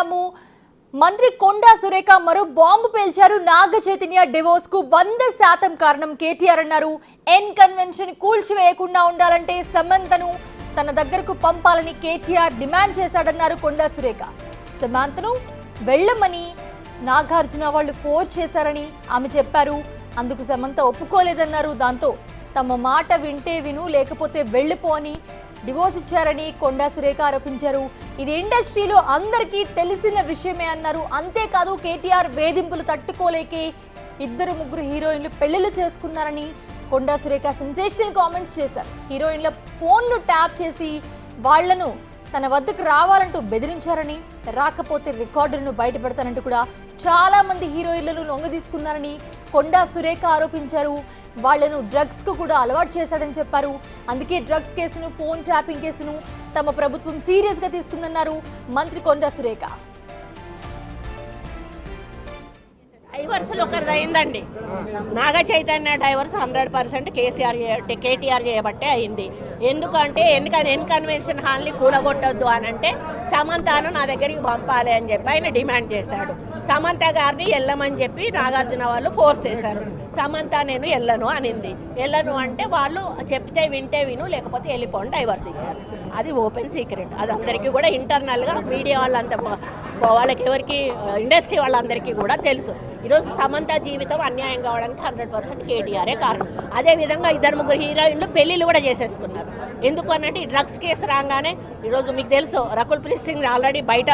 చూస్తున్నాము మంత్రి కొండా సురేఖ మరో బాంబు పేల్చారు నాగ చైతన్య డివోర్స్కు వంద శాతం కారణం కేటీఆర్ అన్నారు. ఎన్ కన్వెన్షన్ కూల్చివేయకుండా ఉండాలంటే సమంతను తన దగ్గరకు పంపాలని కేటీఆర్ డిమాండ్ చేశాడన్నారు కొండా సురేఖ. సమంతను వెళ్ళమని నాగార్జున వాళ్ళు ఫోర్స్ చేశారని ఆమె చెప్పారు. అందుకు సమంత ఒప్పుకోలేదన్నారు. దాంతో తమ మాట వింటే విను లేకపోతే వెళ్ళిపో అని డివోర్స్ ఇచ్చారని కొండా సురేఖ ఆరోపించారు. ఇది ఇండస్ట్రీలో అందరికీ తెలిసిన విషయమే అన్నారు. అంతేకాదు కేటీఆర్ వేధింపులు తట్టుకోలేకే ఇద్దరు ముగ్గురు హీరోయిన్లు పెళ్ళిళ్ళు చేసుకున్నారని కొండా సురేఖ సెన్సేషనల్ కామెంట్స్ చేశారు. హీరోయిన్ల ఫోన్లు ట్యాప్ చేసి వాళ్ళను తన వద్దకు రావాలంటూ బెదిరించారని రాకపోతే రికార్డులను బయటపెడతానంటూ కూడా చాలా మంది హీరోయిన్లను లొంగ తీసుకున్నారని కొండా సురేఖ ఆరోపించారు. వాళ్ళను డ్రగ్స్కు కూడా అలవాటు చేశాడని చెప్పారు. అందుకే డ్రగ్స్ కేసును ఫోన్ ట్యాపింగ్ కేసును తమ ప్రభుత్వం సీరియస్గా తీసుకుందన్నారు మంత్రి కొండా సురేఖ. డైవర్స్లు ఒకరిది అయిందండి Naga Chaitanya divorce hundred percent KCR KTR చేయబట్టే అయింది. ఎందుకంటే ఎందుకని ఎన్ కన్వెన్షన్ హాల్ని కూలగొట్టొద్దు అని అంటే సమంతను నా దగ్గరికి పంపాలి అని చెప్పి ఆయన డిమాండ్ చేశాడు. సమంత గారిని వెళ్ళమని చెప్పి నాగార్జున వాళ్ళు ఫోర్స్ చేశారు. సమంత నేను వెళ్ళను అనింది. వెళ్ళను అంటే వాళ్ళు చెప్తే వింటే విను లేకపోతే వెళ్ళిపోండి డైవర్స్ ఇచ్చారు. అది ఓపెన్ సీక్రెట్. అది అందరికీ కూడా ఇంటర్నల్గా మీడియా వాళ్ళంతా వాళ్ళకి ఎవరికి ఇండస్ట్రీ వాళ్ళందరికీ కూడా తెలుసు. ఈరోజు సమంత జీవితం అన్యాయం కావడానికి హండ్రెడ్ పర్సెంట్ కేటీఆరే కారణం. అదేవిధంగా ఇద్దరు ముగ్గురు హీరోయిన్లు పెళ్ళిళ్ళు కూడా చేసేసుకున్నారు. ఎందుకు అన్నట్టు ఈ డ్రగ్స్ కేసు రాగానే ఈరోజు మీకు తెలుసు రకుల్ ప్రీత్ సింగ్ ఆల్రెడీ బయట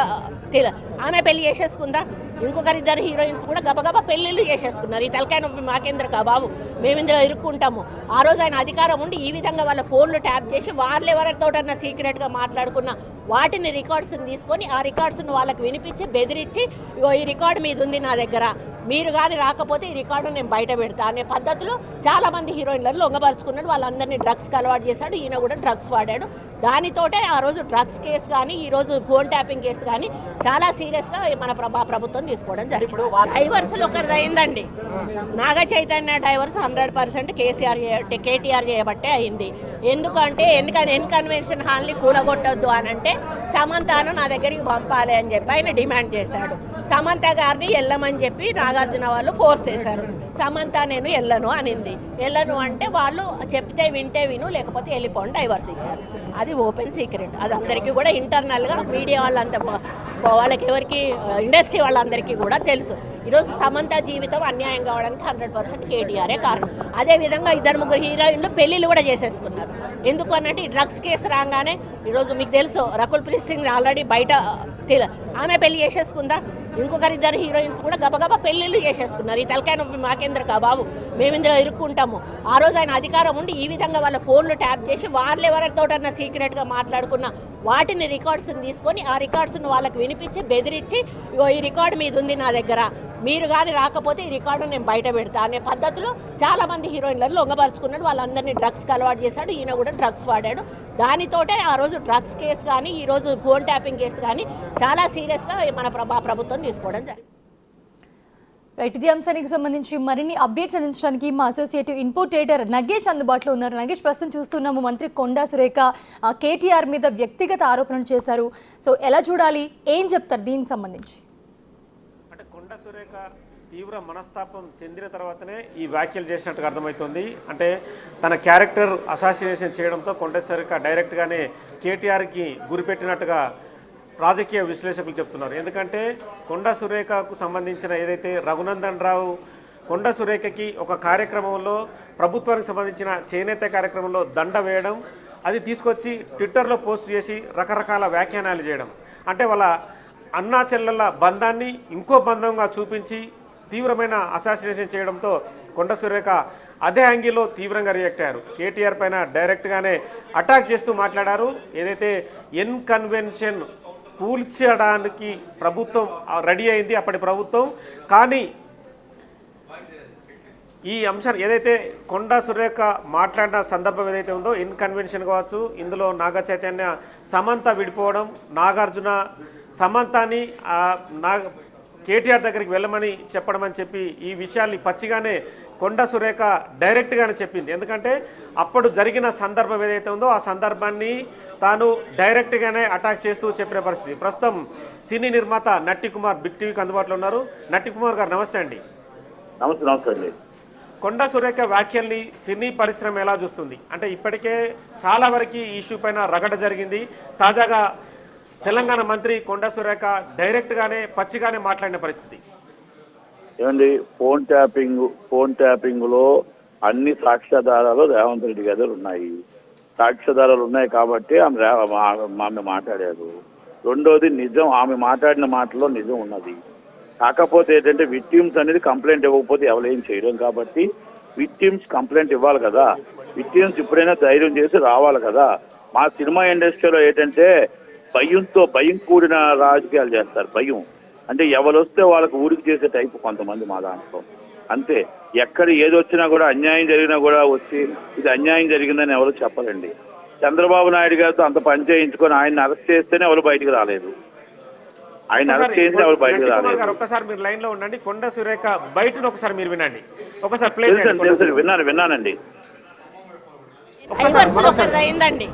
ఆమె పెళ్ళి చేసేసుకుందా? ఇంకొకరి ఇద్దరు హీరోయిన్స్ కూడా గబగబా పెళ్ళిళ్ళు చేసేసుకున్నారు. ఈ తలకాయ నొప్పి మాకేంద్ర కా బాబు? మేము ఇందులో ఇరుక్కుంటాము. ఆ రోజు ఆయన అధికారం ఉండి ఈ విధంగా వాళ్ళ ఫోన్లు ట్యాప్ చేసి వాళ్ళు ఎవరితోటన్నా సీక్రెట్గా మాట్లాడుకున్న వాటిని రికార్డ్స్ని తీసుకొని ఆ రికార్డ్స్ను వాళ్ళకి వినిపించి బెదిరించి ఇగో ఈ రికార్డు మీద ఉంది నా దగ్గర. మీరు కానీ రాకపోతే ఈ రికార్డు నేను బయట పెడతా. అనే పద్ధతిలో చాలా మంది హీరోయిన్లను లొంగపరుచుకున్నాడు. వాళ్ళందరినీ డ్రగ్స్కి అలవాటు చేశాడు. ఈయన కూడా డ్రగ్స్ వాడాడు. దానితోటే ఆ రోజు డ్రగ్స్ కేసు కానీ ఈ రోజు ఫోన్ ట్యాపింగ్ కేసు కానీ చాలా సీరియస్గా మన ప్రభా ప్రభుత్వం తీసుకోవడం జరిగింది. డైవర్స్లు ఒకరిది అయిందండి. Naga Chaitanya divorce hundred percent KCR KTR చేయబట్టే అయింది. ఎందుకంటే ఎందుకని ఎన్ కన్వెన్షన్ హాల్ని కూలగొట్టొద్దు అని అంటే సమంతను నా దగ్గరికి పంపాలి అని చెప్పి ఆయన డిమాండ్ చేశాడు. సమంత గారిని వెళ్ళమని చెప్పి నాగార్జున వాళ్ళు ఫోర్స్ చేశారు. సమంత నేను వెళ్ళను అనింది. వెళ్ళను అంటే వాళ్ళు చెప్తే వింటే విను లేకపోతే వెళ్ళిపోండి డైవర్స్ ఇచ్చారు. అది ఓపెన్ సీక్రెట్. అది అందరికీ కూడా ఇంటర్నల్గా మీడియా వాళ్ళంతా వాళ్ళకి ఎవరికి ఇండస్ట్రీ వాళ్ళందరికీ కూడా తెలుసు. ఈరోజు సమంత జీవితం అన్యాయం కావడానికి హండ్రెడ్ పర్సెంట్ కేటీఆరే కారణం. అదేవిధంగా ఇద్దరు ముగ్గురు హీరోయిన్లు పెళ్ళిళ్ళు కూడా చేసేసుకున్నారు. ఎందుకు అన్నట్టు ఈ డ్రగ్స్ కేసు రాగానే ఈరోజు మీకు తెలుసు రకుల్ ప్రీత్ సింగ్ ఆల్రెడీ బయట ఆమె పెళ్ళి చేసేసుకుందా? ఇంకొకరిద్దరు హీరోయిన్స్ కూడా గబగబా పెళ్ళిళ్ళు చేసేసుకున్నారు ఈ తలకాయ నొప్పి మాకేంద్ర కా బాబు. మేము ఇందులో ఇరుక్కుంటాము. ఆ రోజు ఆయన అధికారం ఉండి ఈ విధంగా వాళ్ళ ఫోన్లు ట్యాప్ చేసి వాళ్ళు ఎవరితోటన్నా సీక్రెట్గా మాట్లాడుకున్న వాటిని రికార్డ్స్ని తీసుకొని ఆ రికార్డ్స్ను వాళ్ళకి వినిపించి బెదిరించి ఇగో ఈ రికార్డు మీద ఉంది నా దగ్గర. మీరు కానీ రాకపోతే ఈ రికార్డు నేను బయట పెడతా అనే పద్ధతిలో చాలామంది హీరోయిన్లను లొంగపరుచుకున్నాడు. వాళ్ళందరినీ డ్రగ్స్కి అలవాటు చేశాడు. ఈయన కూడా డ్రగ్స్ వాడాడు. దానితోటే ఆ రోజు డ్రగ్స్ కేసు కానీ ఈరోజు ఫోన్ ట్యాపింగ్ కేసు కానీ చాలా సీరియస్గా మన ప్రభా ప్రభుత్వం తీసుకోవడం జరిగింది. రైట్ ఇదే అంశానికి సంబంధించి మరిన్ని అప్డేట్స్ అందించడానికి మా అసోసియేటివ్ ఇన్పోర్టేటర్ నగేష్ అందుబాటులో ఉన్నారు. నగేష్ ప్రస్తుతం చూస్తున్నాము మంత్రి కొండా సురేఖ ఆ, కేటీఆర్ మీద వ్యక్తిగత ఆరోపణలు చేశారు. సో ఎలా చూడాలి? ఏం చెప్తారు దీనికి సంబంధించి? అంటే కొండ సురేఖ తీవ్ర మనస్తాపం చెందిన తర్వాతనే ఈ వ్యాఖ్యలు చేసినట్టుగా అర్థమవుతుంది. అంటే తన క్యారెక్టర్ అసాసినేషన్ చేయడంతో కొండ సురేఖ డైరెక్ట్గానే కేటీఆర్కి గురిపెట్టినట్టుగా రాజకీయ విశ్లేషకులు చెప్తున్నారు. ఎందుకంటే కొండ సురేఖకు సంబంధించిన ఏదైతే రఘునందన్ రావు కొండ సురేఖకి ఒక కార్యక్రమంలో ప్రభుత్వానికి సంబంధించిన చేనేత కార్యక్రమంలో దండ వేయడం అది తీసుకొచ్చి ట్విట్టర్లో పోస్ట్ చేసి రకరకాల వ్యాఖ్యానాలు చేయడం. అంటే వాళ్ళ అన్నా చెల్లెళ్ళ బంధాన్ని ఇంకో బంధంగా చూపించి తీవ్రమైన అసాసినేషన్ చేయడంతో కొండ సురేఖ అదే యాంగిల్లో తీవ్రంగా రియాక్ట్ అయ్యారు. కేటీఆర్ పైన డైరెక్ట్గానే అటాక్ చేస్తూ మాట్లాడారు. ఏదైతే ఎన్కన్వెన్షన్ కూల్చడానికి ప్రభుత్వం రెడీ అయింది అప్పటి ప్రభుత్వం. కానీ ఈ అంశాన్ని ఏదైతే కొండా సురేఖ మాట్లాడిన సందర్భం ఏదైతే ఉందో ఇన్ కన్వెన్షన్ కావచ్చు ఇందులో నాగ చైతన్య సమంత విడిపోవడం నాగార్జున సమంతాని ఆ, నాగ కేటీఆర్ దగ్గరికి వెళ్ళమని చెప్పడం అని చెప్పి ఈ విషయాల్ని పచ్చిగానే కొండ సురేఖ డైరెక్ట్గానే చెప్పింది. ఎందుకంటే అప్పుడు జరిగిన సందర్భం ఏదైతే ఉందో ఆ సందర్భాన్ని తాను డైరెక్ట్గానే అటాక్ చేస్తూ చెప్పిన పరిస్థితి. ప్రస్తుతం సినీ నిర్మాత నట్టి కుమార్ బిగ్ టీవీకి అందుబాటులో ఉన్నారు. నట్టి కుమార్ గారు నమస్తే అండి. నమస్తే నమస్తే అండి. కొండ సురేఖ వ్యాఖ్యల్ని సినీ పరిశ్రమ ఎలా చూస్తుంది? అంటే ఇప్పటికే చాలా వరకు ఈ ఇష్యూ పైన రగడ జరిగింది. తాజాగా తెలంగాణ మంత్రి కొండ సురేఖ డైరెక్ట్గానే పచ్చిగానే మాట్లాడిన పరిస్థితి. ఏమండి ఫోన్ ట్యాపింగ్ ఫోన్ ట్యాపింగ్లో అన్ని సాక్ష్యాధారాలు రేవంత్ రెడ్డి గారు ఉన్నాయి. సాక్ష్యాధారాలు ఉన్నాయి కాబట్టి ఆమె ఆమె మాట్లాడారు. రెండోది నిజం ఆమె మాట్లాడిన మాటలో నిజం ఉన్నది. కాకపోతే ఏంటంటే విక్టిమ్స్ అనేది కంప్లైంట్ ఇవ్వకపోతే ఎవరేం చేయడం కాబట్టి విక్టిమ్స్ కంప్లైంట్ ఇవ్వాలి కదా. విక్టిమ్స్ ఇప్పుడైనా ధైర్యం చేసి రావాలి కదా. మా సినిమా ఇండస్ట్రీలో ఏంటంటే భయంతో భయం కూడిన రాజకీయాలు చేస్తారు భయం. అంటే ఎవరు వస్తే వాళ్ళకి ఊరికి చేసే టైప్ కొంతమంది మా దాంట్లో. అంతే. ఎక్కడ ఏది వచ్చినా కూడా అన్యాయం జరిగినా కూడా వచ్చి ఇది అన్యాయం జరిగిందని ఎవరు చెప్పరండి. చంద్రబాబు నాయుడు గారితో అంత పని చేయించుకొని ఆయన అరెస్ట్ చేస్తేనే ఎవరు బయటికి రాలేదు. ఆయన ఒకసారి అరెస్ట్ చేస్తే ఎవరు బయటికి రాలేదు. గారు ఒక్కసారి మీరు లైన్లో ఉండండి. కొండ సురేఖ బయటను ఒకసారి మీరు వినండి. ఒకసారి ప్లే తెలుసు చేయండి కొండ తెలుసు సురేఖ. విన్నాను విన్నానండి. అయిందండి.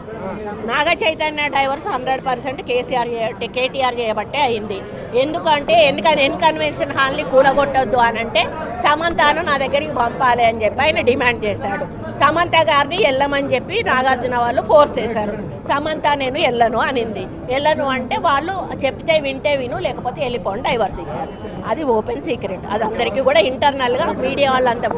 Naga Chaitanya divorce hundred percent KCR KTR చేయబట్టే అయింది. ఎందుకంటే ఎందుకంటే ఎన్ కన్వెన్షన్ హాల్ని కూలగొట్టొద్దు అని అంటే సమంతను నా దగ్గరికి పంపాలి అని చెప్పి ఆయన డిమాండ్ చేశాడు. సమంత గారిని వెళ్ళమని చెప్పి నాగార్జున వాళ్ళు ఫోర్స్ చేశారు. సమంత నేను వెళ్ళను అనింది. వెళ్ళను అంటే వాళ్ళు చెప్తే వింటే విను లేకపోతే వెళ్ళిపోండి డైవర్స్ ఇచ్చారు. అది ఓపెన్ సీక్రెట్. అది అందరికీ కూడా ఇంటర్నల్గా మీడియా వాళ్ళంతా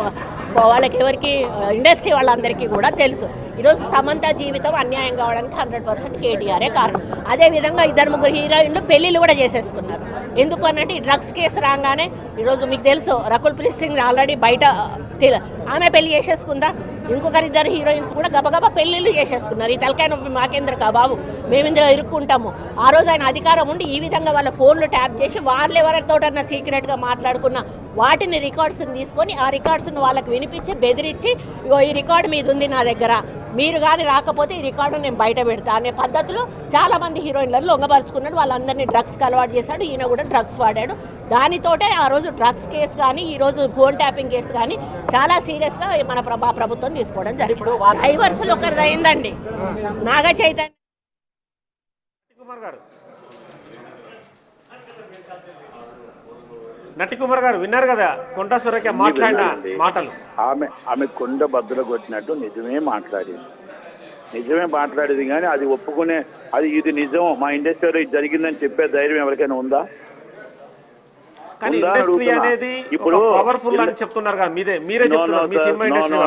వాళ్ళకి ఎవరికి ఇండస్ట్రీ వాళ్ళందరికీ కూడా తెలుసు. ఈరోజు సమంత జీవితం అన్యాయం కావడానికి హండ్రెడ్ పర్సెంట్ కేటీఆరే కారణం. అదేవిధంగా ఇద్దరు ముగ్గురు హీరోయిన్లు పెళ్ళిళ్ళు కూడా చేసేసుకున్నారు. ఎందుకు అన్నట్టు ఈ డ్రగ్స్ కేసు రాగానే ఈరోజు మీకు తెలుసు రకుల్ ప్రీత్ సింగ్ ఆల్రెడీ బయట ఆమె పెళ్ళి చేసేసుకుందా? ఇంకొకరి ఇద్దరు హీరోయిన్స్ కూడా గబగబా పెళ్ళిళ్ళు చేసేసుకున్నారు. ఈ తలకాయ నొప్పి మాకేంద్ర కా బాబు? మేము ఇందులో ఇరుక్కుంటాము. ఆ రోజు ఆయన అధికారం ఉండి ఈ విధంగా వాళ్ళ ఫోన్లు ట్యాప్ చేసి వాళ్ళు ఎవరితోటన్నా సీక్రెట్గా మాట్లాడుకున్న వాటిని రికార్డ్స్ని తీసుకొని ఆ రికార్డ్స్ని వాళ్ళకి వినిపించి బెదిరించి ఇగో ఈ రికార్డు మీద ఉంది నా దగ్గర. మీరు కానీ రాకపోతే ఈ రికార్డు నేను బయట పెడతా. అనే పద్ధతిలో చాలా మంది హీరోయిన్లను లొంగపరుచుకున్నాడు. వాళ్ళందరినీ డ్రగ్స్కి అలవాటు చేశాడు. ఈయన కూడా డ్రగ్స్ వాడాడు. దానితోటే ఆ రోజు డ్రగ్స్ కేసు కానీ ఈ రోజు ఫోన్ ట్యాపింగ్ కేసు కానీ చాలా సీరియస్గా మన ప్రభా ప్రభుత్వం తీసుకోవడం జరిగింది. డైవర్సులు ఒకరిది అయిందండి. నాగ చైతన్య నట్టి కుమార్ గారు విన్నారు కదా కొండ సురేఖ మాట్లాడిన. మాటలు. ఆమె ఆమె కొండ బద్దలు కొట్టినట్టు నిజమే మాట్లాడింది. నిజమే మాట్లాడేది కానీ అది ఒప్పుకునే అది ఇది నిజం మా ఇండస్ట్రీలో ఇది జరిగిందని చెప్పే ధైర్యం ఎవరికైనా ఉందా? కానీ ఇండస్ట్రీ. అనేది ఇప్పుడు పవర్ఫుల్ అని చెప్తున్నారు కదా మీదే మీరే చెప్తున్నారు మీ సినిమా ఇండస్ట్రీ.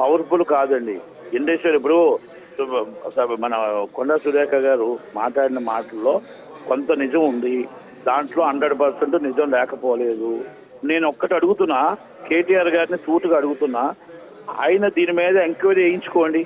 పవర్ఫుల్ కాదండి. ఇండస్ట్రీ ఇప్పుడు మన కొండ సురేఖ గారు మాట్లాడిన మాటల్లో కొంత నిజం ఉంది. దాంట్లో హండ్రెడ్ పర్సెంట్ నిజం లేకపోలేదు. నేను ఒక్కటి అడుగుతున్నా కేటీఆర్ గారిని సూటుగా అడుగుతున్నా ఆయన దీని మీద ఎంక్వైరీ చేయించుకోండి.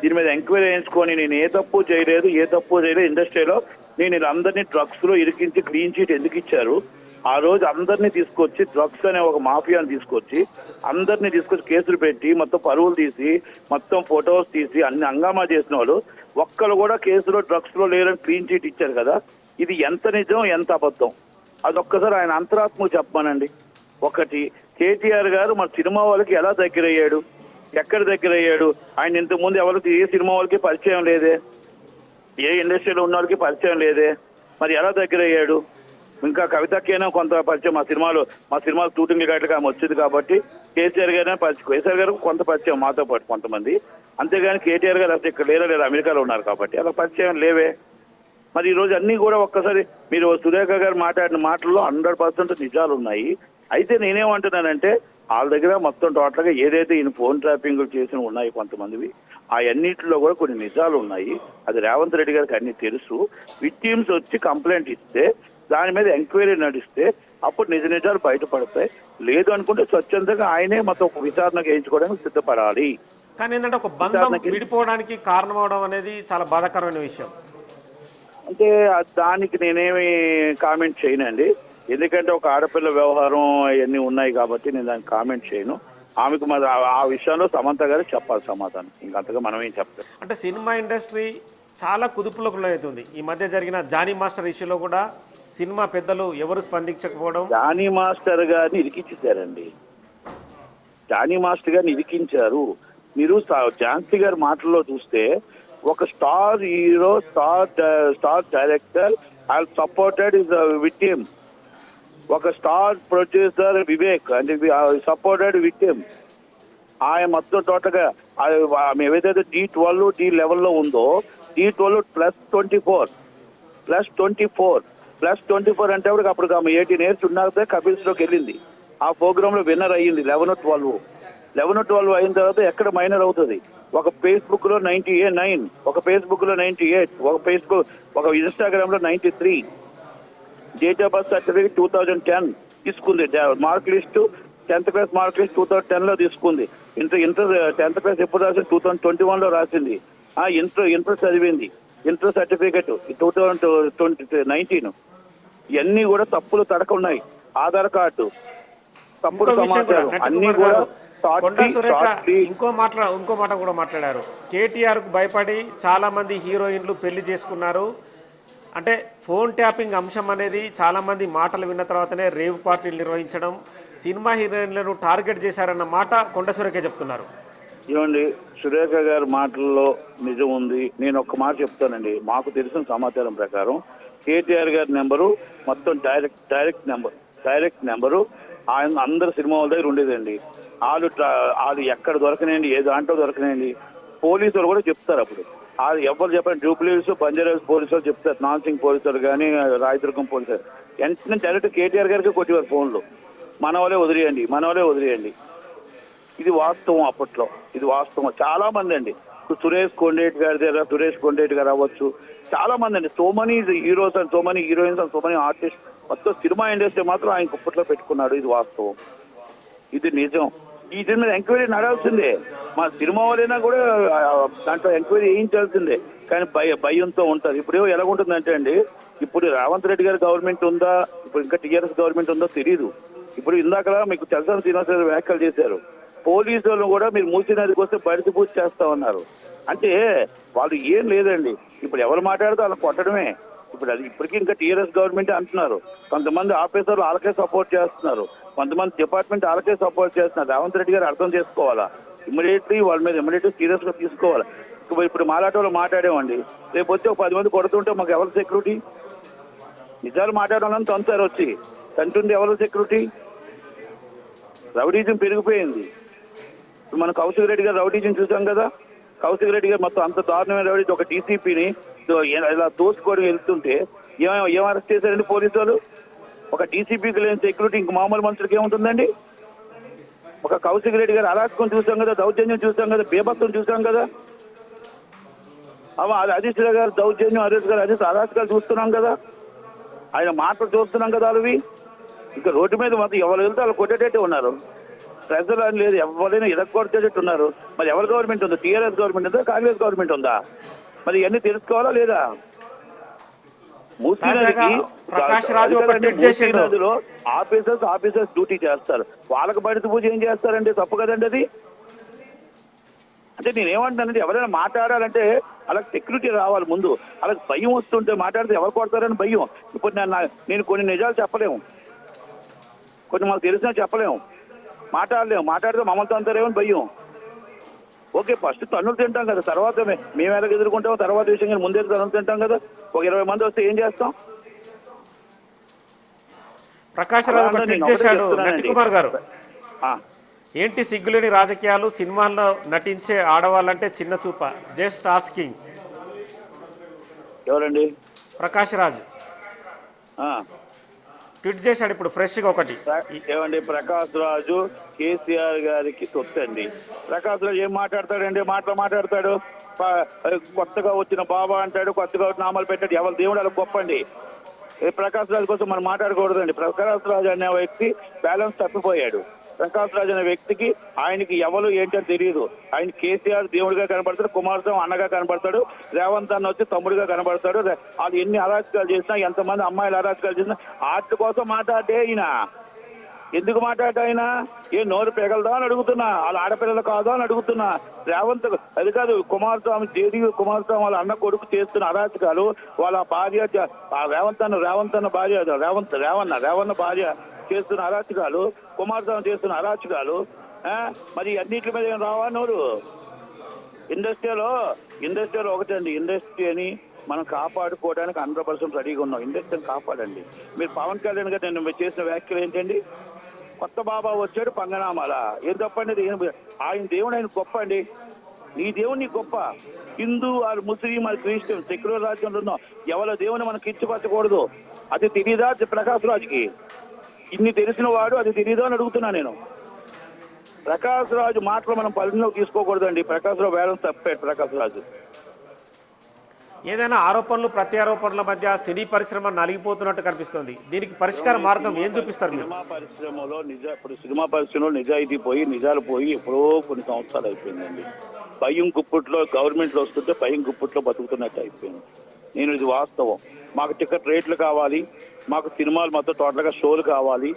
దీని మీద ఎంక్వైరీ చేయించుకొని నేను ఏ తప్పు చేయలేదు ఏ తప్పు చేయలేదు ఇండస్ట్రీలో. నేను వీళ్ళందరినీ డ్రగ్స్లో ఇరికించి క్లీన్ చీట్ ఎందుకు ఇచ్చారు? ఆ రోజు అందరినీ తీసుకొచ్చి డ్రగ్స్ అనే ఒక మాఫియాని తీసుకొచ్చి అందరినీ తీసుకొచ్చి కేసులు పెట్టి మొత్తం పరువులు తీసి మొత్తం ఫొటోస్ తీసి అన్ని హంగామా చేసిన వాళ్ళు ఒక్కరు కూడా కేసులో డ్రగ్స్లో లేరని క్లీన్ చీట్ ఇచ్చారు కదా? ఇది ఎంత నిజం ఎంత అబద్ధం? అదొక్కసారి ఆయన అంతరాత్మ చెప్పమానండి. ఒకటి కేటీఆర్ గారు మన సినిమా వాళ్ళకి ఎలా దగ్గరయ్యాడు? ఎక్కడ దగ్గరయ్యాడు? ఆయన ఇంతకుముందు ఎవరికి ఏ సినిమా వాళ్ళకి పరిచయం లేదే. ఏ ఇండస్ట్రీలో ఉన్న వాళ్ళకి పరిచయం లేదే. మరి ఎలా దగ్గర అయ్యాడు ఇంకా కవితకేనో కొంత పరిచయం మా సినిమాలో మా సినిమాలు షూటింగ్ గట్లకి ఆమె వచ్చింది కాబట్టి కేసీఆర్ గారినే పరిచయం కేసీఆర్ గారు కొంత పరిచయం మాతో పాటు కొంతమంది. అంతేగాని కేటీఆర్ గారు అసలు ఇక్కడ లేరా లేరు అమెరికాలో ఉన్నారు కాబట్టి అలా పరిచయం లేవే. మరి ఈరోజు అన్నీ అన్ని కూడా ఒక్కసారి మీరు సురేఖ గారు మాట్లాడిన మాటల్లో హండ్రెడ్ పర్సెంట్ నిజాలు ఉన్నాయి అయితే నేనేమంటున్నానంటే వాళ్ళ దగ్గర మొత్తం టోటల్గా ఏదైతే ఈయన ఫోన్ ట్రాపింగ్ చేసిన ఉన్నాయి కొంతమందివి ఆ అన్నింటిలో కూడా కొన్ని నిజాలు ఉన్నాయి. అది రేవంత్ రెడ్డి గారికి అన్ని తెలుసు. విక్టిమ్స్ వచ్చి కంప్లైంట్ ఇస్తే దాని మీద ఎంక్వైరీ నడిస్తే అప్పుడు నిజ నిజాలు బయటపడతాయి. లేదు అనుకుంటే స్వచ్ఛందంగా ఆయనే మొత్తం ఒక విచారణ చేయించుకోవడానికి సిద్ధపడాలి. కానీ ఏంటంటే ఒక బంధం విడిపోవడానికి కారణమవడం అనేది చాలా బాధాకరమైన విషయం. అంటే దానికి నేనేమి కామెంట్ చేయనండి. ఎందుకంటే ఒక ఆడపిల్ల వ్యవహారం అవన్నీ ఉన్నాయి కాబట్టి నేను దానికి కామెంట్ చేయను. ఆమెకు మరి ఆ- విషయంలో సమంత గారు చెప్పాలి సమాధానం. ఇంకంతగా మనం ఏం చెప్పలేం. అంటే సినిమా ఇండస్ట్రీ చాలా కుదుపులకు లోనవుతుంది ఈ మధ్య జరిగిన జానీ మాస్టర్ ఇష్యూలో కూడా సినిమా పెద్దలు ఎవరు స్పందించకపోవడం? జానీ మాస్టర్ గారిని ఇరికిచ్చేసారండి జానీ మాస్టర్ గారిని ఇరికించారు. మీరు సా- ఝాన్సీ గారి మాటల్లో చూస్తే ఒక star hero star star director I supported is with him. ఒక స్టార్ ప్రొడ్యూసర్ వివేక్ అంటే సపోర్టెడ్ విత్ హిమ్ ఆయన మొత్తం టోటల్గా ఆమె ఏదైతే డి ట్వెల్వ్ డి లెవెల్లో ఉందో D twelve plus twenty four plus twenty four plus twenty four అంటే అప్పుడు ఆమె ఎయిటీన్ ఇయర్స్ ఉన్నాకే కపిల్స్లోకి వెళ్ళింది. ఆ ప్రోగ్రాంలో విన్నర్ అయ్యింది లెవెన్ ట్వెల్వ్ లెవెన్ ట్వెల్వ్ అయిన తర్వాత ఎక్కడ మైనర్ అవుతుంది? ఒక ఫేస్బుక్లో నైన్టీ ఏ నైన్ ఒక ఫేస్బుక్లో నైన్టీ ఎయిట్ ఒక ఫేస్బుక్ ఒక ఇన్స్టాగ్రామ్లో ninety three date of birth certificate two thousand ten తీసుకుంది. Mark list tenth class mark list two thousand టెన్లో తీసుకుంది. ఇంటర్ ఇంటర్ టెన్త్ క్లాస్ ఎప్పుడు రాసింది? టూ థౌసండ్ ట్వంటీ వన్లో రాసింది. ఆ ఇంటర్ ఇంటర్ చదివింది. Inter certificate two thousand twenty nineteen ఇవన్నీ కూడా తప్పులు తడక ఉన్నాయి ఆధార్ కార్డు తప్పుడు సమాచారం అన్ని కూడా ఇంకో మాట్లా ఇంకో మాట కూడా మాట్లాడారు. కేటీఆర్కు భయపడి చాలా మంది హీరోయిన్లు పెళ్ళి చేసుకున్నారు. అంటే ఫోన్ ట్యాపింగ్ అంశం అనేది చాలామంది మాటలు విన్న తర్వాతనే రేవ్ పార్టీలు నిర్వహించడం సినిమా హీరోయిన్లను టార్గెట్ చేశారన్న మాట కొండ సురేఖ చెప్తున్నారు. ఏమండి సురేఖ గారి మాటల్లో నిజం ఉంది. నేను ఒక్క మాట చెప్తానండి. మాకు తెలిసిన సమాచారం ప్రకారం కేటీఆర్ గారి నెంబరు మొత్తం direct direct number direct number ఆయన అందరు సినిమా వాళ్ళ దగ్గర ఉండేదండి. వాళ్ళు వాళ్ళు ఎక్కడ దొరకనండి ఏ దాంట్లో దొరకనండి పోలీసులు కూడా చెప్తారు అప్పుడు. అది ఎవరు చెప్పండి డ్యూప్లీస్ బంజారాస్ పోలీసులు చెప్తారు. నాన్సింగ్ పోలీసులు కానీ రాయదుర్గం పోలీసులు. వెంటనే డైరెక్ట్ కేటీఆర్ గారికి కొట్టేవారు ఫోన్లు. మన వాళ్ళే వదిలేయండి మన వాళ్ళే వదిలేయండి. ఇది వాస్తవం అప్పట్లో. ఇది వాస్తవం. చాలా మంది అండి. సురేష్ కొండేటి గారి దగ్గర సురేష్ కొండేటి గారు అవ్వచ్చు. చాలా మంది అండి. So many heroes and so many heroines and so many artist. మొత్తం సినిమా ఇండస్ట్రీ మాత్రం ఆయన కుప్పట్లో పెట్టుకున్నాడు. ఇది వాస్తవం. ఇది నిజం. ఈ దీని మీద ఎంక్వైరీ నడాల్సిందే మా సినిమా వాళ్ళైనా కూడా దాంట్లో ఎంక్వైరీ వేయించాల్సిందే కానీ భయ భయంతో ఉంటుంది. ఇప్పుడు ఎలా ఉంటుందంటే అండి ఇప్పుడు రేవంత్ రెడ్డి గారి గవర్నమెంట్ ఉందా? ఇప్పుడు ఇంకా టీఆర్ఎస్ గవర్నమెంట్ ఉందో తెలియదు ఇప్పుడు ఇందాక మీకు చల్సాని శ్రీనివాస గారు వ్యాఖ్యలు చేశారు. పోలీసులు కూడా మీరు మూసి నదికి వస్తే బయటకు పూజ చేస్తా ఉన్నారు. అంటే వాళ్ళు ఏం లేదండి. ఇప్పుడు ఎవరు మాట్లాడితే వాళ్ళు కొట్టడమే. ఇప్పుడు అది ఇప్పటికీ ఇంకా టీఆర్ఎస్ గవర్నమెంట్ అంటున్నారు. కొంతమంది ఆఫీసర్లు వాళ్ళకే సపోర్ట్ చేస్తున్నారు. కొంతమంది డిపార్ట్మెంట్ వాళ్ళకే సపోర్ట్ చేస్తున్నారు. రేవంత్ రెడ్డి గారు అర్థం చేసుకోవాలా? ఇమీడియట్లీ వాళ్ళ మీద ఇమీడియట్లీ సీరియస్గా తీసుకోవాలి? ఇప్పుడు ఇప్పుడు మాట్లాడేవాళ్ళు మాట్లాడేవండి. రేపు వచ్చి ఒక పది మంది కొడుతుంటే మాకు ఎవరు సెక్యూరిటీ? నిజాలు మాట్లాడాలని తంతారు వచ్చి. తంటుంది ఎవరు సెక్యూరిటీ? రౌడీజం పెరిగిపోయింది. మనం మన కౌశిక్ రెడ్డి గారు రౌడీజం చూసాం కదా? కౌశిక్ రెడ్డి గారు మొత్తం అంత దారుణమైన రౌడీ. ఒక టీసీపీని ఇలా తోసుకోవడం వెళ్తుంటే ఏమేమి ఏం అరెస్ట్ చేశారండి పోలీసు వాళ్ళు ఒక డీసీపీకి లేని సెక్యూరిటీ ఇంక మామూలు మనుషులకి ఏముంటుందండి? ఒక కౌశిక్ రెడ్డి గారు అరాచకం చూసాం కదా దౌర్జన్యం చూసాం కదా బేభత్సం చూసాం కదా. అవ అది అధీష్ గారు దౌర్జన్యం హరీష్ గారు అధీష్ అరాచకాలు చూస్తున్నాం కదా. ఆయన మాటలు చూస్తున్నాం కదా అవి ఇంకా రోడ్డు మీద మాత్రం ఎవరు వెళ్తే వాళ్ళు కొట్టేటట్టు ఉన్నారు. ప్రజలు అని లేదు ఎవరైనా ఇరగొట్టేటట్టు ఉన్నారు మరి ఎవరి గవర్నమెంట్ ఉందో? టీఆర్ఎస్ గవర్నమెంట్ ఉందా కాంగ్రెస్ గవర్నమెంట్ ఉందా? మరి ఇవన్నీ తెలుసుకోవాలా లేదా? ప్రకాష్ రాజు ఒక ట్వీట్ చేసిండు. ఆఫీసర్స్ ఆఫీసర్స్ డ్యూటీ చేస్తారు. వాళ్ళకి బయట పూజ ఏం చేస్తారండి? తప్పు కదండి అది? అంటే నేను ఏమంటానంటే ఎవరైనా మాట్లాడాలంటే అలాగే సెక్యూరిటీ రావాలి ముందు. అలాగే భయం వస్తుంటే మాట్లాడితే ఎవరు కొడతారని భయం. ఇప్పుడు నేను నేను కొన్ని నిజాలు చెప్పలేము. కొన్ని మాకు తెలిసినా చెప్పలేము. మాట్లాడలేము. మాట్లాడితే మమ్మల్ని తంతారేమని భయం. ఓకే ఫస్ట్ తన్నులు తింటాం కదా తర్వాత మేము ఎలా ఎదుర్కొంటామో తర్వాత విషయం కానీ ముందే తన్నులు తింటాం కదా. ఒక ఇరవై మంది వస్తే ఏం చేస్తాం? ప్రకాష్ రాజు కుమార్ గారు. ఏంటి సిగ్గులేని రాజకీయాలు? సినిమాల్లో నటించే ఆడవాళ్ళంటే చిన్న చూప. జస్ట్ ఆస్కింగ్ ఎవరండి? ప్రకాష్ రాజు. ఆ. ట్వీట్ చేశాడు ఇప్పుడు ఫ్రెష్గా ఒకటి. ఏమండి? ప్రకాష్ రాజు కేసీఆర్ గారికి తొత్తండి. ప్రకాష్ రాజు ఏం మాట్లాడతాడండి? మాటలు మాట్లాడతాడు. కొత్తగా వచ్చిన బాబా అంటాడు కొత్తగా నామాలు పెట్టాడు. ఎవరు దేవుడు అలా గొప్పండి. ప్రకాశ్ ప్రకాష్ రాజు కోసం మనం మాట్లాడకూడదండి. ప్రకాష్ రాజు అనే వ్యక్తి బ్యాలెన్స్ తప్పిపోయాడు. ప్రకాష్ రాజు అనే వ్యక్తికి ఆయనకి ఎవరు ఏంటో తెలియదు ఆయన కేసీఆర్ దేవుడిగా కనబడతాడు కుమారస్వామి అన్నగా కనబడతాడు రేవంత్ అన్న వచ్చి తమ్ముడిగా కనబడతాడు. వాళ్ళు ఎన్ని అరాచకాలు చేసినా ఎంతమంది అమ్మాయిలు అరాచకాలు చేసినా ఆర్ట్ కోసం మాట్లాడే ఈయన. ఎందుకు మాట్లాడ ఆయన? ఏ నోరు పెగలదా అని అడుగుతున్నా. వాళ్ళ ఆడపిల్లలు కాదా అని అడుగుతున్నా. రేవంత్ అది కాదు కుమారస్వామి దేవి కుమారస్వామి వాళ్ళ అన్న కొడుకు చేస్తున్న అరాచకాలు వాళ్ళ భార్య ఆ రేవంత్ అన్న రేవంత్ అన్న భార్య రేవంత్ రేవన్న రేవన్న భార్య చేస్తున్న అరాచకాలు కుమారస్వామి చేస్తున్న అరాచకాలు మరి అన్నిటి మీద ఏం రావా నోరు? ఇండస్ట్రీలో ఇండస్ట్రీలో ఒకటండి ఇండస్ట్రీ అని మనం కాపాడుకోవడానికి హండ్రెడ్ పర్సెంట్ రెడీగా ఉన్నాం. ఇండస్ట్రీని కాపాడండి. మీరు పవన్ కళ్యాణ్ గారు నేను మీరు చేసిన వ్యాఖ్యలు ఏంటండి? కొత్త బాబా వచ్చాడు పంగనామాల? ఏం తప్పండి ఆయన దేవుడు ఆయన గొప్ప అండి. నీ దేవుడిని గొప్ప. హిందూ ఆరు ముస్లిం ఆరు క్రిస్టియన్ సెక్యులర్ రాజ్యంలో ఉన్నాం. ఎవరి దేవుని మనం కించపరచకూడదు అది తెలియదా ప్రకాశ్ రాజుకి ఇన్ని తెలిసిన వాడు అది తెలియదా అని అడుగుతున్నా నేను. ప్రకాశ్ రాజు మాటలు మనం పరిగణలోకి తీసుకోకూడదండి. ప్రకాశ్ రావు వేలం తప్పాడు ప్రకాశ్ రాజు? ఏదైనా ఆరోపణలు ప్రత్యారోపణల మధ్య సినీ పరిశ్రమ నలిగిపోతున్నట్టు కనిపిస్తుంది. దీనికి పరిష్కార మార్గం ఏం చూపిస్తారు మీరు? సినిమా పరిశ్రమలో నిజ ఇప్పుడు సినిమా పరిశ్రమలో నిజాయితీ పోయి నిజాలు పోయి ఎప్పుడో కొన్ని సంవత్సరాలు అయిపోయిందండి. భయం గుప్పట్లో గవర్నమెంట్లో వస్తుంటే భయం గుప్పట్లో బతుకుతున్నట్టు అయిపోయింది. నేను ఇది వాస్తవం. మాకు టికెట్ రేట్లు కావాలి. మాకు సినిమాలు మొత్తం టోటల్గా షోలు కావాలి.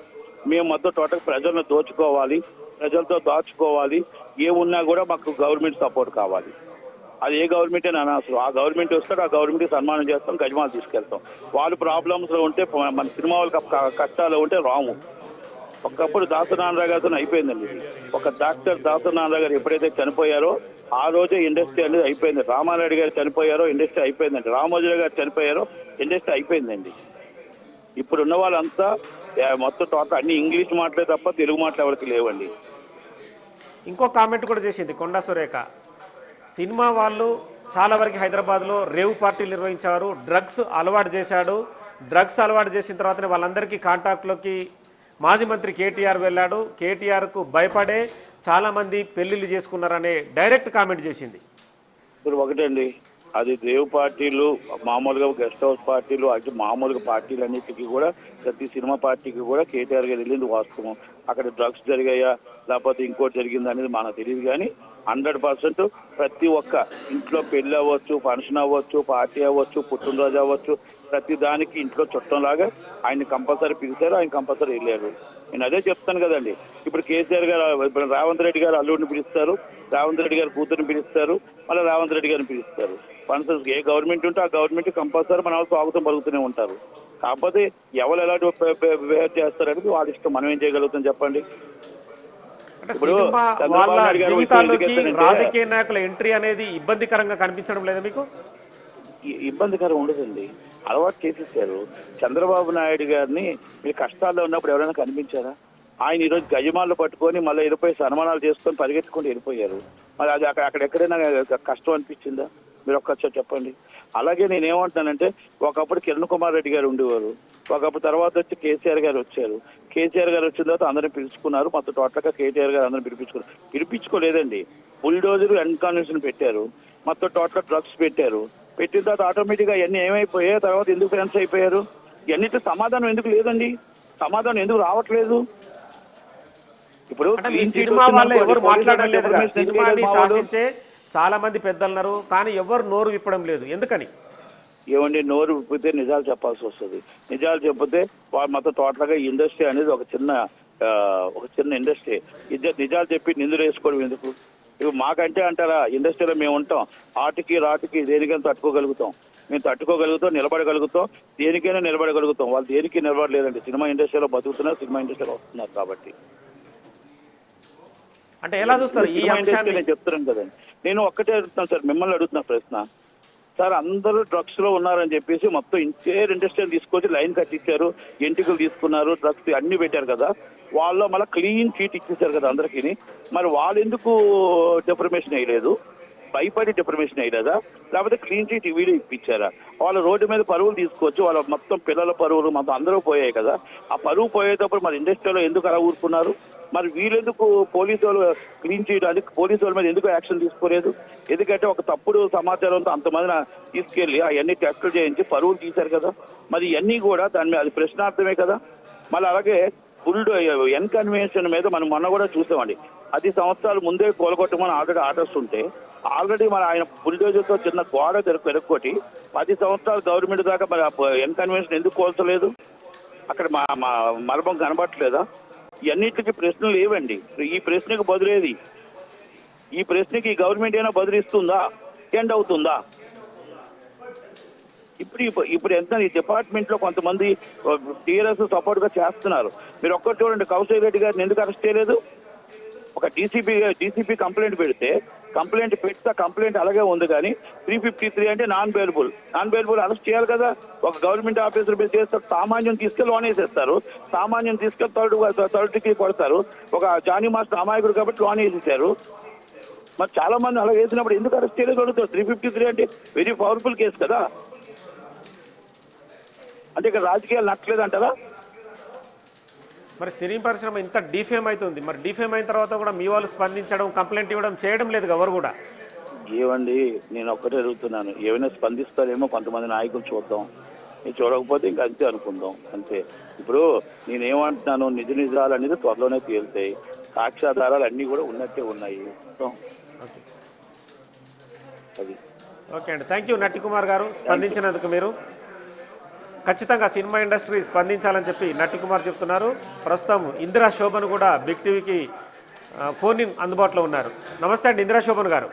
మేము మొత్తం టోటల్ ప్రజలను దోచుకోవాలి. ప్రజలతో దాచుకోవాలి. ఏమున్నా కూడా మాకు గవర్నమెంట్ సపోర్ట్ కావాలి. అది ఏ గవర్నమెంట్ అని అనవసరం ఆ గవర్నమెంట్ వస్తాడు ఆ గవర్నమెంట్కి సన్మానం చేస్తాం గజమాలు తీసుకెళ్తాం. వాళ్ళు ప్రాబ్లమ్స్లో ఉంటే మన సినిమా వాళ్ళకి కష్టాలు ఉంటే రాము. ఒకప్పుడు దాసనారాయణ గారితో అయిపోయిందండి. ఒక డాక్టర్ దాసనారాయణ గారు ఎప్పుడైతే చనిపోయారో ఆ రోజే ఇండస్ట్రీ అనేది అయిపోయింది. రామారెడ్డి గారు చనిపోయారో ఇండస్ట్రీ అయిపోయిందండి. రామోజీరావు గారు చనిపోయారో ఇండస్ట్రీ అయిపోయిందండి. ఇప్పుడు ఉన్న వాళ్ళంతా మొత్తం టోటల్ అన్ని ఇంగ్లీష్ మాటలే తప్ప తెలుగు మాటలు ఎవరికి లేవండి. ఇంకో కామెంట్ కూడా చేసింది కొండా సురేఖ. సినిమా వాళ్ళు చాలా వరకు హైదరాబాద్లో రేవ్ పార్టీలు నిర్వహించారు డ్రగ్స్ అలవాటు చేశాడు. డ్రగ్స్ అలవాటు చేసిన తర్వాతనే వాళ్ళందరికీ కాంటాక్ట్లోకి మాజీ మంత్రి కేటీఆర్ వెళ్ళాడు. కేటీఆర్కు భయపడే చాలామంది పెళ్ళిళ్ళు చేసుకున్నారనే డైరెక్ట్ కామెంట్ చేసింది. ఇప్పుడు ఒకటండి. అది దేవ్ పార్టీలు మామూలుగా గెస్ట్ హౌస్ పార్టీలు అటు మామూలుగా పార్టీలు అన్నిటికీ కూడా ప్రతి సినిమా పార్టీకి కూడా కేటీఆర్ గారు వెళ్ళింది వాస్తవం. అక్కడ డ్రగ్స్ జరిగాయా లేకపోతే ఇంకోటి జరిగింది అనేది మనకు తెలియదు కానీ హండ్రెడ్ పర్సెంట్ ప్రతి ఒక్క ఇంట్లో పెళ్ళి అవ్వచ్చు ఫంక్షన్ అవ్వచ్చు పార్టీ అవ్వచ్చు పుట్టినరోజు అవ్వచ్చు ప్రతి దానికి ఇంట్లో చుట్టంలాగా ఆయన కంపల్సరీ పిలిచారు ఆయన కంపల్సరీ వెళ్ళారు. నేను అదే చెప్తాను కదండి. ఇప్పుడు కేసీఆర్ గారు ఇప్పుడు రేవంత్ రెడ్డి గారు అల్లుడిని పిలుస్తారు రేవంత్ రెడ్డి గారు కూతురిని పిలుస్తారు మళ్ళీ రేవంత్ రెడ్డి గారిని పిలుస్తారు. ఫంక్షన్స్ ఏ గవర్నమెంట్ ఉంటే ఆ గవర్నమెంట్ కంపల్సరీ మన స్వాగతం పలుకుతూనే ఉంటారు. కాకపోతే ఎవరు ఎలాంటి బిహేవ్ చేస్తారనేది వాళ్ళ ఇష్టం. మనం ఏం చేయగలుగుతాం చెప్పండి? వాళ్ళ జీవితాల్లోకి రాజకీయ నాయకుల ఎంట్రీ అనేది ఇబ్బందికరంగా కనిపించడం లేదా మీకు? ఇబ్బందికరం ఉండదండి. అలవాటు చేసేసారు. చంద్రబాబు నాయుడు గారిని మీరు కష్టాల్లో ఉన్నప్పుడు ఎవరైనా కనిపించారా? ఆయన ఈరోజు గజమాలు పట్టుకొని మళ్ళీ వెళ్ళిపోయి సన్మానాలు చేసుకొని పరిగెత్తుకొని వెళ్ళిపోయారు. మరి అది అక్కడ అక్కడ ఎక్కడైనా కష్టం అనిపించిందా? మీరు ఒక్కసారి చెప్పండి. అలాగే నేను ఏమంటున్నానంటే ఒకప్పుడు కిరణ్ కుమార్ రెడ్డి గారు ఉండేవారు. ఒకప్పుడు తర్వాత వచ్చి కేసీఆర్ గారు వచ్చారు. కేసీఆర్ గారు వచ్చిన తర్వాత అందరిని పిలుచుకున్నారు. మొత్తం టోటల్గా కేటీఆర్ గారు అందరిని పిలిపించుకున్నారు. పిలిపించుకోలేదండి. బుల్డోజర్ అన్కాన్వెన్షన్ పెట్టారు. మొత్తం టోటల్ డ్రగ్స్ పెట్టారు. పెట్టిన తర్వాత ఆటోమేటిక్గా ఇవన్నీ ఏమైపోయాయి తర్వాత ఎందుకు ఫ్రెండ్స్ అయిపోయారు? ఇవన్నిటి సమాధానం ఎందుకు లేదండి? సమాధానం ఎందుకు రావట్లేదు? ఇప్పుడు సినిమా వాళ్ళే ఎవరు పోలీసులు మాట్లాడడం లేదు ఎవరి మీద సినిమాని? శాసించే చాలామంది పెద్దలున్నారు కానీ ఎవరు నోరు విప్పడం లేదు. ఎందుకని? ఏమండి నోరు విప్పితే నిజాలు చెప్పాల్సి వస్తుంది. నిజాలు చెప్పితే వాళ్ళు మొత్తం టోటల్గా ఇండస్ట్రీ అనేది ఒక చిన్న ఒక చిన్న ఇండస్ట్రీ. ఇద్దరు నిజాలు చెప్పి నిందులు వేసుకోవడం ఎందుకు? ఇప్పుడు మాకంటే అంటారా? ఇండస్ట్రీలో మేము ఉంటాం. ఆటికి రాటికి దేనికైనా తట్టుకోగలుగుతాం. మేము తట్టుకోగలుగుతాం నిలబడగలుగుతాం. దేనికైనా నిలబడగలుగుతాం. వాళ్ళు దేనికి నిలబడలేదండి. సినిమా ఇండస్ట్రీలో బతుకుతున్నారు సినిమా ఇండస్ట్రీలో వస్తున్నారు కాబట్టి. అంటే ఎలా చూస్తారు ఈ అంశాన్ని? నేను చెప్తున్నాను కదండి నేను ఒక్కటే అడుగుతున్నాను సార్ మిమ్మల్ని అడుగుతున్నా ప్రశ్న. సార్ అందరూ డ్రగ్స్లో ఉన్నారని చెప్పేసి మొత్తం ఇంటేర్ ఇండస్ట్రీ తీసుకొచ్చి లైన్ కట్టించారు ఎంటికలు తీసుకున్నారు డ్రగ్స్ అన్ని పెట్టారు కదా. వాళ్ళు మళ్ళీ క్లీన్ చీట్ ఇచ్చేసారు కదా అందరికీ. మరి వాళ్ళు ఎందుకు డిఫర్మేషన్ వేయలేదు? భయపడి డిఫర్మేషన్ అయ్యలేదా లేకపోతే క్లీన్ చీట్ వీడియో ఇప్పించారా? వాళ్ళు రోడ్డు మీద పరువులు తీసుకొచ్చి వాళ్ళ మొత్తం పిల్లల పరువులు మొత్తం అందరూ పోయాయి కదా. ఆ పరువు పోయేటప్పుడు మరి ఇండస్ట్రీలో ఎందుకు అలా ఊరుకున్నారు? మరి వీళ్ళెందుకు పోలీసు వాళ్ళు క్లీన్ చేయడానికి పోలీసు వాళ్ళ మీద ఎందుకు యాక్షన్ తీసుకోలేదు? ఎందుకంటే ఒక తప్పుడు సమాచారంతో అంతమందిని తీసుకెళ్ళి అవన్నీ టెస్టులు చేయించి పరువులు తీశారు కదా. మరి ఇవన్నీ కూడా దాని మీద అది ప్రశ్నార్థమే కదా. మళ్ళీ అలాగే ఫుల్ ఎన్కన్వెన్షన్ మీద మనం మొన్న కూడా చూసామండి. పది సంవత్సరాల ముందే కోలగొట్టమని ఆల్రెడీ ఆర్డర్స్ ఉంటే ఆల్రెడీ మన ఆయన బుల్డోజర్తో చిన్న గోడ తెరకు పెరగొట్టి పది సంవత్సరాలు గవర్నమెంట్ దాకా మరి ఎన్కన్వెన్షన్ ఎందుకు కోల్చలేదు? అక్కడ మా మా మర్మం కనబట్టలేదా ఇవన్నిటికి ప్రశ్నలు లేవండి. ఈ ప్రశ్నకు బదులేది ఈ ప్రశ్నకి ఈ గవర్నమెంట్ అయినా బదులిస్తుందా? ఎండ్ అవుతుందా? ఇప్పుడు ఇప్పుడు ఎంత ఈ డిపార్ట్మెంట్లో కొంతమంది టీఆర్ఎస్ సపోర్ట్గా చేస్తున్నారు. మీరు ఒక్కటి చూడండి కౌశల్ రెడ్డి గారిని ఎందుకు అరెస్ట్ చేయలేదు? ఒక డీసీపీ డీసీపీ కంప్లైంట్ పెడితే కంప్లైంట్ పెడితే కంప్లైంట్ అలాగే ఉంది కానీ త్రీ ఫిఫ్టీ త్రీ అంటే non bailable non bailable arrest చేయాలి కదా. ఒక గవర్నమెంట్ ఆఫీసర్ మీద చేస్తారు సామాన్యం తీసుకెళ్ళి లోన్ వేసేస్తారు. సామాన్యం తీసుకెళ్ళి థర్డ్ థర్డ్ డిగ్రీ కొడతారు. ఒక జానీ మాస్టర్ అమాయకుడు కాబట్టి లోన్ వేసేసారు. మరి చాలా మంది అలా వేసినప్పుడు ఎందుకు అరెస్ట్ చేయలేదు అడుగుతారు? త్రీ ఫిఫ్టీ త్రీ అంటే వెరీ పవర్ఫుల్ కేసు కదా. అంటే ఇక్కడ రాజకీయాలు నచ్చలేదు అంటారా మరి సినీ పరిశ్రమ ఇంత డిఫేమ్ అవుతుంది. మరి డిఫేమ్ అయిన తర్వాత కూడా మీ వాళ్ళు స్పందించడం కంప్లైంట్ ఇవ్వడం చేయడం లేదు ఎవరు కూడా? ఏవండి నేను ఒక్కటే అడుగుతున్నాను. ఏమైనా స్పందిస్తారేమో కొంతమంది నాయకులు చూద్దాం. ఇది చూడకపోతే ఇంకా అంతే అనుకుందాం. అంతే. ఇప్పుడు నేనేమంటున్నాను నిజ నిజాలు అనేది త్వరలోనే తేలుతాయి సాక్ష్యాధారాలు అన్నీ కూడా ఉన్నట్టే ఉన్నాయి. అది. ఓకే అండి. థ్యాంక్ యూ నట్టి కుమార్ గారు స్పందించినందుకు మీరు. ఖచ్చితంగా సినిమా ఇండస్ట్రీ స్పందించాలని చెప్పి నట్టి కుమార్ చెప్తున్నారు. ప్రస్తుతం ఇందిరా శోభన్ కూడా బిగ్ టీవీకి ఫోన్ ఇన్ అందుబాటులో ఉన్నారు. నమస్తే అండి ఇందిరా శోభన్ గారు.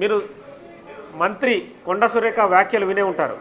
మీరు మంత్రి కొండ సురేఖ వ్యాఖ్యలు వినే ఉంటారు.